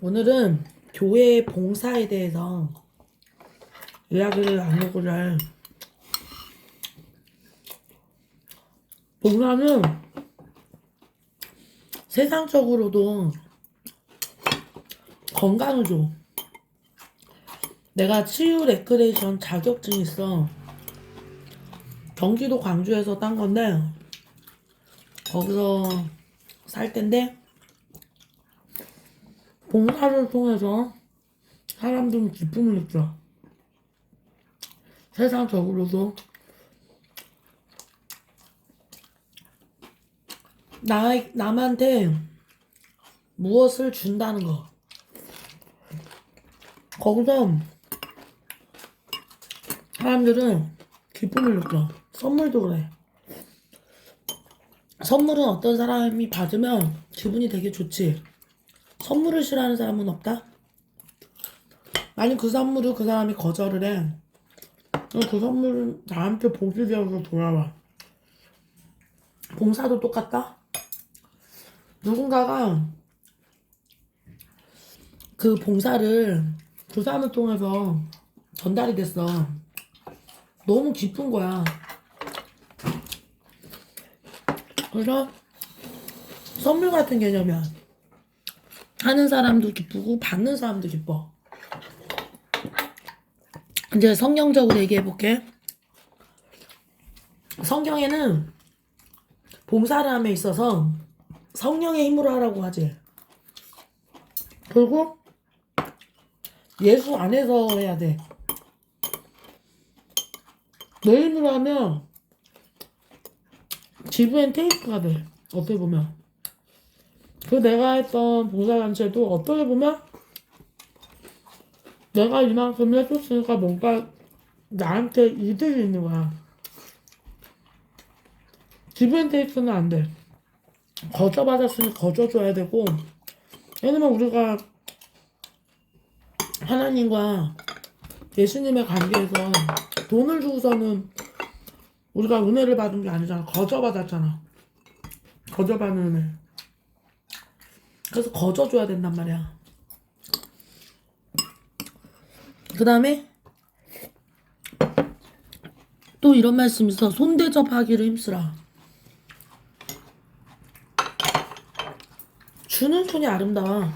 오늘은 교회 봉사에 대해서 이야기를 나누고자 해. 봉사는 세상적으로도 건강을 줘. 내가 치유 레크레이션 자격증 있어. 경기도 광주에서 딴 건데 거기서 살 텐데 봉사를 통해서 사람들은 기쁨을 느껴. 세상적으로도 나, 남한테 무엇을 준다는 거. 거기서 사람들은 기쁨을 느껴. 선물도 그래. 선물은 어떤 사람이 받으면 기분이 되게 좋지. 선물을 싫어하는 사람은 없다? 아니 그 선물을 그 사람이 거절을 해. 그 선물은 나한테 복이 되어서 돌아와. 봉사도 똑같다? 누군가가 그 봉사를 그 사람을 통해서 전달이 됐어. 너무 기쁜 거야. 그래서 선물 같은 개념이야. 하는 사람도 기쁘고 받는 사람도 기뻐. 이제 성경적으로 얘기해 볼게. 성경에는 봉사를 함에 있어서 성령의 힘으로 하라고 하지. 그리고 예수 안에서 해야 돼. 내 힘으로 하면 지브엔 테이크가 돼. 어떻게 보면. 그 내가 했던 봉사단체도 어떻게 보면 내가 이만큼 해줬으니까 뭔가 나한테 이득이 있는 거야. 기브앤 테이크는 안 돼. 거저 받았으니 거저 줘야 되고 왜냐면 우리가 하나님과 예수님의 관계에서 돈을 주고서는 우리가 은혜를 받은 게 아니잖아. 거저 받았잖아. 거저 받는 은혜. 그래서 거저 줘야 된단 말이야. 그 다음에 또 이런 말씀이 있어. 손대접하기를 힘쓰라. 주는 손이 아름다워.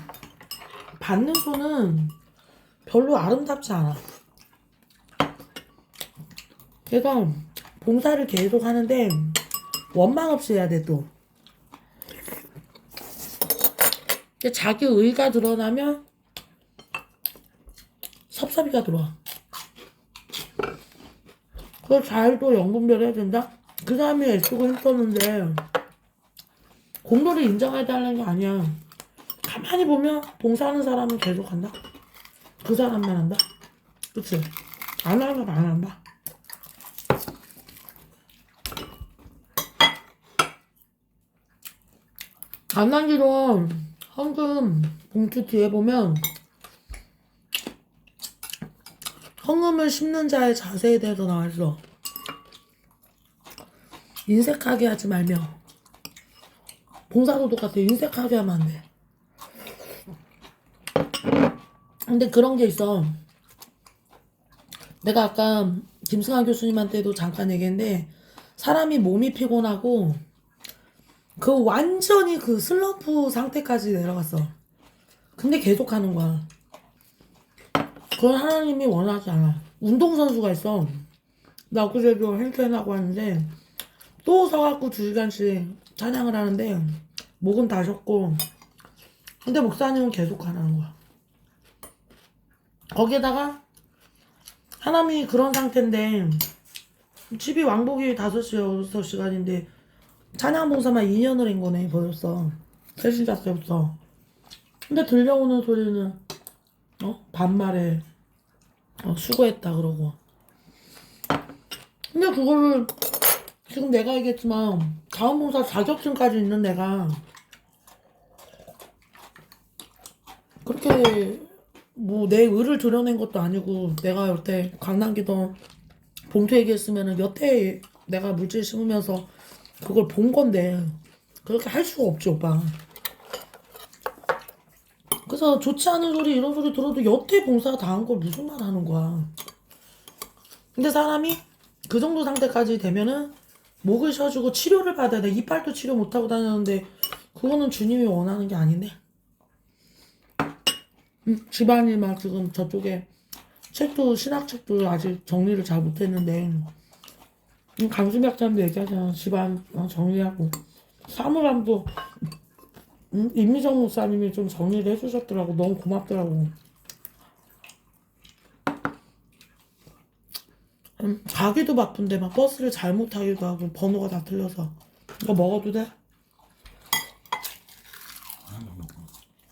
받는 손은 별로 아름답지 않아. 그래서 봉사를 계속 하는데 원망 없이 해야 돼 또. 근데 자기 의가 드러나면 섭섭이가 들어와. 그걸 잘또 연분별 해야 된다? 그 사람이 애쓰고 힘썼는데 공로를 인정해달라는 게 아니야. 가만히 보면 봉사하는 사람은 계속 한다. 그 사람만 한다. 그치? 안건안 한다. 안난기로 헌금 봉투 뒤에 보면 헌금을 심는 자의 자세에 대해서 나와 있어. 인색하게 하지 말며 봉사도 똑같아. 인색하게 하면 안 돼. 근데 그런 게 있어. 내가 아까 김승환 교수님한테도 잠깐 얘기했는데 사람이 몸이 피곤하고 그 완전히 그 슬럼프 상태까지 내려갔어. 근데 계속 하는 거야. 그건 하나님이 원하지 않아. 운동선수가 있어. 나 엊그제도 헬스하고 하는데 또 서갖고 두 시간씩 찬양을 하는데 목은 다 쉬었고 근데 목사님은 계속 하라는 거야. 거기에다가 하나님이 그런 상태인데 집이 왕복이 5시, 6시간인데 찬양 봉사만 2년을 한 거네 벌써. 세신자 때부터. 근데 들려오는 소리는 어? 반말에 어, 수고했다 그러고. 근데 그거를 지금 내가 얘기했지만 자원봉사 자격증까지 있는 내가 그렇게 뭐 내 의를 드러낸 것도 아니고 내가 여태 강남기도 봉투 얘기했으면은 여태 내가 물질 심으면서 그걸 본 건데 그렇게 할 수가 없지 오빠 그래서 좋지 않은 소리 이런 소리 들어도 여태 봉사 다한걸 무슨 말 하는 거야. 근데 사람이 그 정도 상태까지 되면은 목을 쉬어주고 치료를 받아야 돼. 이빨도 치료 못하고 다녔는데 그거는 주님이 원하는 게 아닌데. 음, 집안일 막 지금 저쪽에 책도 신학책도 아직 정리를 잘 못했는데 음, 강수미 학자님도 얘기하잖아. 집안 어, 정리하고 사물함도 음, 임미정 목사님이 좀 정리를 해주셨더라고. 너무 고맙더라고. 음, 자기도 바쁜데 막 버스를 잘못 타기도 하고 번호가 다 틀려서 이거 먹어도 돼?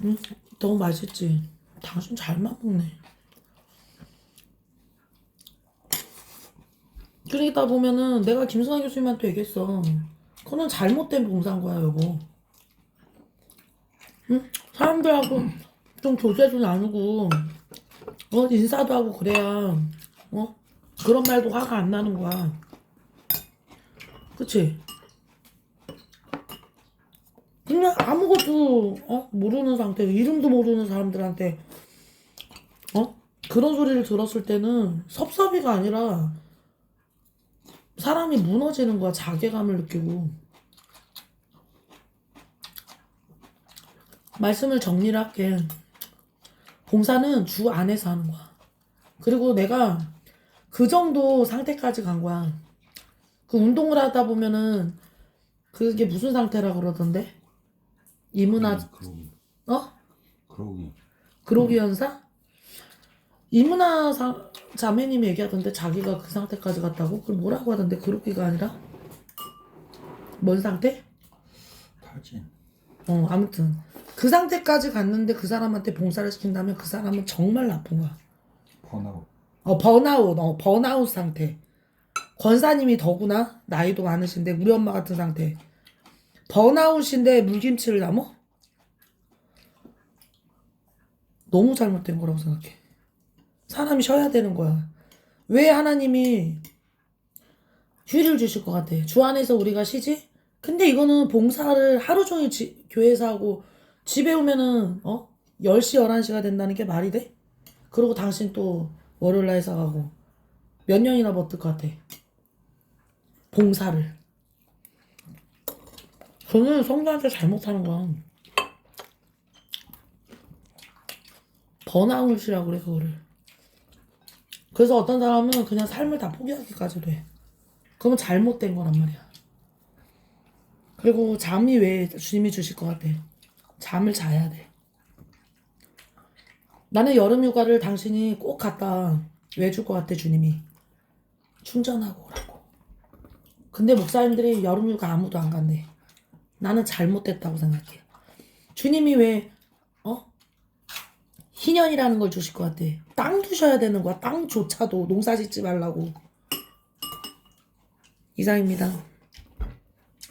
응? 너무 맛있지? 당신 잘만 먹네. 그러다 보면은 내가 김승환 교수님한테 얘기했어. 그거는 잘못된 봉사인 거야, 여보. 응? 사람들하고 좀 교제도 나누고, 어, 인사도 하고 그래야, 어? 그런 말도 화가 안 나는 거야. 그치? 그냥 아무것도, 어? 모르는 상태, 이름도 모르는 사람들한테, 어? 그런 소리를 들었을 때는 섭섭이가 아니라 사람이 무너지는 거야. 자괴감을 느끼고. 말씀을 정리를 할게. 봉사는 주 안에서 하는 거야. 그리고 내가 그 정도 상태까지 간 거야. 그 운동을 하다 보면은 그게 무슨 상태라 그러던데? 이문화 그러기 어? 그러기 그로기 현상? 이문화 사, 자매님이 얘기하던데 자기가 그 상태까지 갔다고? 그걸 뭐라고 하던데 그로기가 아니라? 뭔 상태? 탈진 어 아무튼 그 상태까지 갔는데 그 사람한테 봉사를 시킨다면 그 사람은 정말 나쁜 거야. 번아웃 어 번아웃 어 번아웃 상태. 권사님이 더구나 나이도 많으신데 우리 엄마 같은 상태. 번아웃인데 물김치를 남어? 너무 잘못된 거라고 생각해. 사람이 쉬어야 되는 거야. 왜 하나님이 휴일을 주실 것 같아? 주 안에서 우리가 쉬지? 근데 이거는 봉사를 하루 종일 지- 교회에서 하고 집에 오면은 어? 10시, 11시가 된다는 게 말이 돼? 그리고 당신 또 월요일 날 회사 가고 몇 년이나 버틸 것 같아? 봉사를. 저는 성도한테 잘못하는 건 번아웃이라고 그래 그거를. 그래서 어떤 사람은 그냥 삶을 다 포기하기까지도 해. 그러면 잘못된 거란 말이야. 그리고 잠이 왜 주님이 주실 것 같아? 잠을 자야 돼. 나는 여름 휴가를 당신이 꼭 갔다 왜 줄 것 같아 주님이? 충전하고 오라고. 근데 목사님들이 여름 휴가 아무도 안 간대. 나는 잘못됐다고 생각해. 주님이 왜 어? 희년이라는 걸 주실 것 같아. 땅 두셔야 되는 거야. 땅조차도 농사 짓지 말라고. 이상입니다.